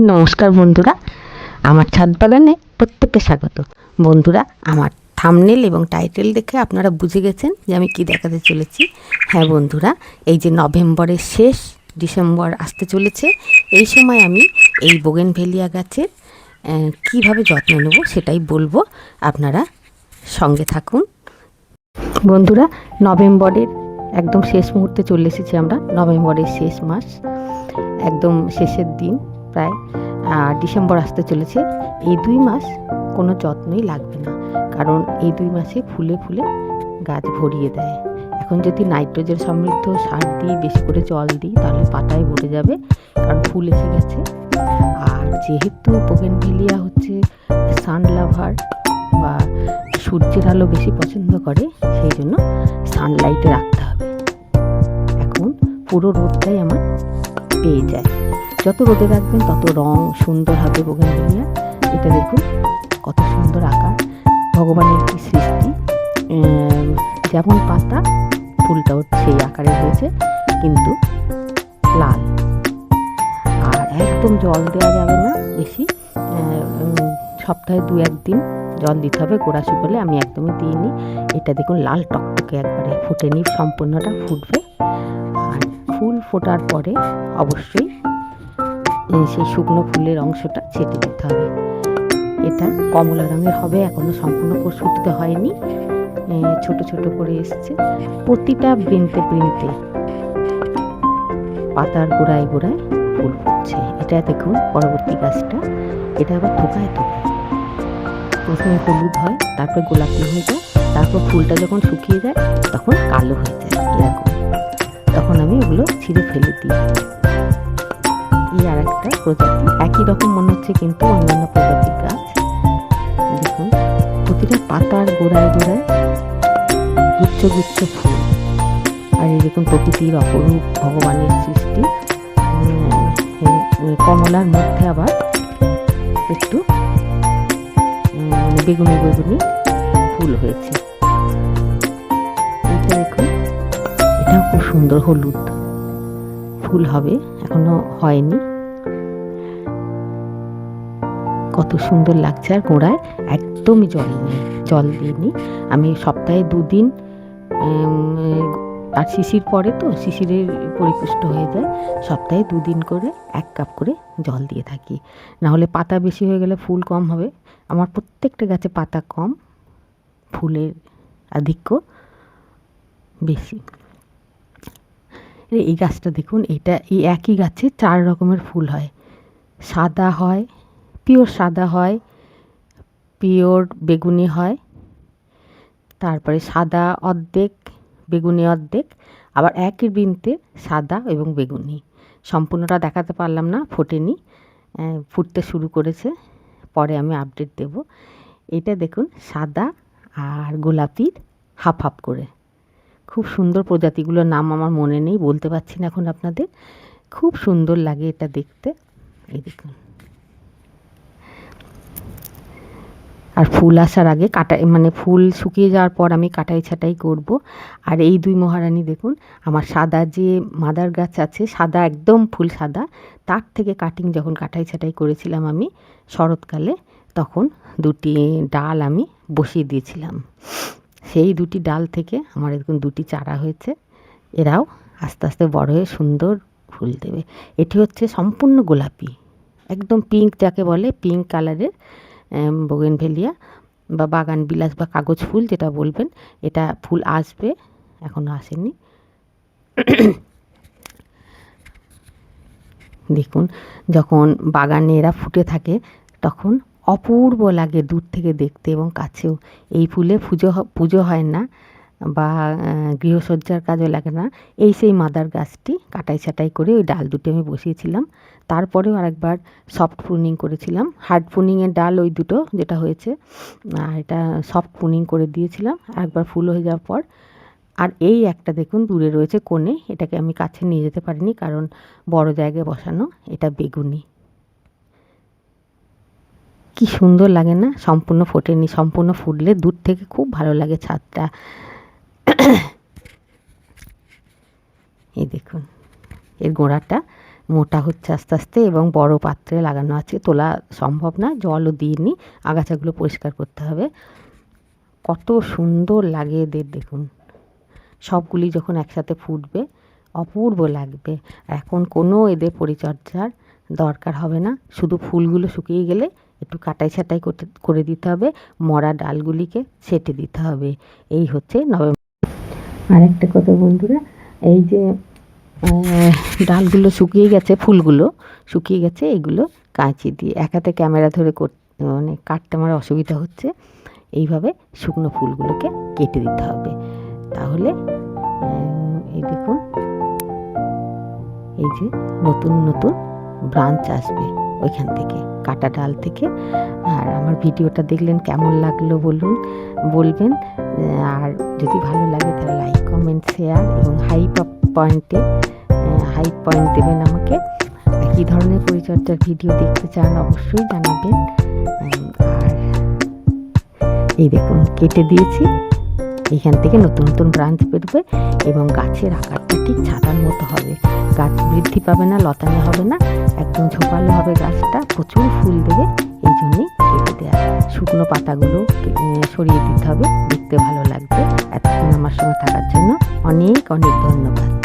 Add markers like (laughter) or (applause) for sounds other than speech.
নমস্কার বন্ধুরা, আমার ছাদ বাগানে প্রত্যেককে স্বাগত। বন্ধুরা, আমার থামনেল এবং টাইটেল দেখে আপনারা বুঝে গেছেন যে আমি কি দেখাতে চলেছি। হ্যাঁ বন্ধুরা, এই যে নভেম্বরের শেষ, ডিসেম্বর আসতে চলেছে, এই সময় আমি এই বোগেনভেলিয়া গাছের কীভাবে যত্ন নেব সেটাই বলব। আপনারা সঙ্গে থাকুন। বন্ধুরা, নভেম্বরের একদম শেষ মুহূর্তে চলে এসেছি আমরা, নভেম্বরের শেষ মাস, একদম শেষের দিন। প্রায় ডিসেম্বর আসতে চলেছে। এই দুই মাস কোনো যত্নই লাগবে না। কারণ এই দুই মাসে ফুলে ফুলে গাছ ভরিয়ে দেয়। এখন যদি নাইট্রোজেন সমৃদ্ধ সার দিই, বেশি করে জল দিই, তাহলে পাতায় ভরে যাবে। কারণ ফুল এসে গেছে। আর যেহেতু বোগেনভিলিয়া হচ্ছে সান লাভার বা সূর্যের আলো বেশি পছন্দ করে, সেই জন্য সানলাইটে রাখতে হবে। এখন পুরো রোদটাই আমার পেয়ে যায়। যত রোদে রাখবেন, তত রং সুন্দর হবে বোগেনভিলিয়া এটা দেখুন, কত সুন্দর আকার। ভগবানের কি সৃষ্টি। যেমন পাতা, ফুলটাও সেই আকারে হয়েছে, কিন্তু লাল। আর একদম জল দেওয়া যাবে না বেশি। সপ্তাহে দু একদিন জল দিতে হবে, গোড়া শুকলে আমি একদমই দিইনি এটা দেখুন, লাল টকটকে একবারে ফুটে নিই সম্পূর্ণটা ফুটবে। আর ফুল ফোটার পরে অবশ্যই সেই শুকনো ফুলের অংশটা ছেটে দিতে হবে। এটা কমলা রঙের হবে, এখনও সম্পূর্ণ প্রস্ফুটিত হয়নি। ছোট ছোট করে এসছে। প্রতিটা বৃন্তে বৃন্তে পাতার গোড়ায় গোড়ায় ফুল ফুটছে। এটা দেখুন পরবর্তী গাছটা। এটা আবার থোকায় থোকায়। প্রথমে হলুদ হয়, তারপর গোলাপি হয়ে যায়। তারপর ফুলটা যখন শুকিয়ে যায়, তখন কালো হয়ে যায়, এরকম। তখন আমি ওগুলো ছিঁড়ে ফেলে দিই। প্রজাতি। একই রকম মনে হচ্ছে কিন্তু অন্যান্য প্রজাতির গাছ। দেখুন, প্রতিটা পাতার গোড়ায় গোড়ায় গুচ্ছ গুচ্ছ ফুল। আর দেখুন, প্রকৃতির অপরূপ ভগবানের সৃষ্টি। কমলার মধ্যে আবার একটু মানে বেগুনি বেগুনি ফুল হয়েছে। এটা দেখুন, এটাও খুব সুন্দর হলুদ। ফুল হবে, এখনও হয়নি। কত সুন্দর লাগছে আর গোড়ায় একদমই জল নেই, জল দিইনি। আমি সপ্তাহে দুদিন আর শিশির পরে তো শিশিরের পরিপুষ্ট হয়ে যায়, সপ্তাহে দুদিন করে এক কাপ করে জল দিয়ে থাকি। না হলে পাতা বেশি হয়ে গেলে ফুল কম হবে। আমার প্রত্যেকটা গাছে পাতা কম, ফুলের আধিক্য বেশি। এই গাছটা দেখুন, এটা এই একই গাছে চার রকমের ফুল হয়। সাদা হয় পিওর সাদা হয়, পিওর বেগুনি হয়, তারপরে সাদা অর্ধেক, বেগুনি অর্ধেক, আবার একই বৃন্তে সাদা এবং বেগুনি। সম্পূর্ণটা দেখাতে পারলাম না, ফোটেনি ফুটতে শুরু করেছে, পরে আমি আপডেট দেব। এটা দেখুন, সাদা আর গোলাপির হাফ হাফ করে। খুব সুন্দর প্রজাতিগুলোর নাম আমার মনে নেই, বলতে পারছি না এখন আপনাদের। খুব সুন্দর লাগে এটা দেখতে। এই দেখুন। আর ফুল আসার আগে কাটা মানে ফুল শুকিয়ে যাওয়ার পর আমি কাটাই ছাটাই করব। আর এই দুই মহারানী দেখুন, আমার সাদা যে মাদার গাছ আছে, সাদা একদম ফুল সাদা, তার থেকে কাটিং যখন কাটাই ছাটাই করেছিলাম আমি শরৎকালে, তখন দুটি ডাল আমি বসিয়ে দিয়েছিলাম। সেই দুটি ডাল থেকে আমার এরকম দুটি চারা হয়েছে, এরাও আস্তে আস্তে বড় হয়ে সুন্দর ফুল দেবে। এটি হচ্ছে সম্পূর্ণ গোলাপি, একদম পিঙ্ক যাকে বলে পিঙ্ক কালারের বোগেনভেলিয়া বা বাগান, বিলাস বা কাগজ ফুল যেটা বলবেন, এটা ফুল আসবে এখনও আসেনি। দেখুন, যখন বাগানে এরা ফুটে থাকে, তখন অপূর্ব লাগে দূর থেকে দেখতে এবং কাছেও। এই ফুলে পুজো পুজো হয় না। বা গৃহসজ্জার কাজও লাগে না। এই সেই মাদার গাছটি কাটাই ছাটাই করে ওই ডাল দুটি আমি বসিয়েছিলাম। তারপরেও আরেকবার সফট প্রুনিং করেছিলাম। হার্ড প্রুনিংয়ের ডাল ওই দুটো যেটা হয়েছে, আর এটা সফট প্রুনিং করে দিয়েছিলাম। একবার ফুল হয়ে যাওয়ার পর, আর এই একটা দেখুন দূরে রয়েছে কোণে, এটাকে আমি কাছে নিয়ে যেতে পারিনি কারণ বড় জায়গায় বসানো, এটা বেগুনি। কি সুন্দর লাগে না? সম্পূর্ণ ফোটেনি, সম্পূর্ণ ফুটলে দূর থেকে খুব ভালো লাগে ছাদটা। (coughs) এই দেখুন, এর গোড়াটা মোটা হচ্ছে আস্তে আস্তে এবং বড় পাত্রে লাগানো আছে। তোলা সম্ভব না, জলও দিইনি, আগাছাগুলো পরিষ্কার করতে হবে। কত সুন্দর লাগে এদের, দেখুন। সবগুলি যখন একসাথে ফুটবে, অপূর্ব লাগবে। এখন কোনো এদের পরিচর্যার দরকার হবে না। শুধু ফুলগুলো শুকিয়ে গেলে একটু কাটাই ছাটাই করতে, করে দিতে হবে। মরা ডালগুলিকে ছেটে দিতে হবে। এই হচ্ছে নভেম্বর আর একটা কথা বন্ধুরা, এই যে ডালগুলো শুকিয়ে গেছে, ফুলগুলো শুকিয়ে গেছে, এগুলো কাঁচি দিয়ে এক হাতে ক্যামেরা ধরে মানে কাটতে আমার অসুবিধা হচ্ছে। এইভাবে শুকনো ফুলগুলোকে কেটে দিতে হবে। তাহলে এই দেখুন, এই যে নতুন নতুন ব্রাঞ্চ আসবে ওইখান থেকে। কাটা ডাল থেকে। আর আমার ভিডিওটা দেখলেন কেমন লাগল বলুন, বলবেন। আর যদি ভালো লাগে তাহলে লাইক কমেন্ট শেয়ার এবং হাই পয়েন্টে হাই পয়েন্ট দেবেন আমাকে। কী ধরনের পরিচর্যার ভিডিও দেখতে চান অবশ্যই জানাবেন। আর এই দেখুন, কেটে দিয়েছি। এখান থেকে নতুন নতুন ব্রাঞ্চ বেরোবে এবং গাছের আকারটা ঠিক ছাতার মতো হবে। গাছ বৃদ্ধি পাবে না, লতানো হবে না, একদম ঝোপালো হবে গাছটা। প্রচুর ফুল দেবে, এই জন্যই কেটে দেওয়া শুকনো পাতাগুলো সরিয়ে দিতে হবে, দেখতে ভালো লাগবে। এতক্ষণ আমার সঙ্গে থাকার জন্য অনেক অনেক ধন্যবাদ।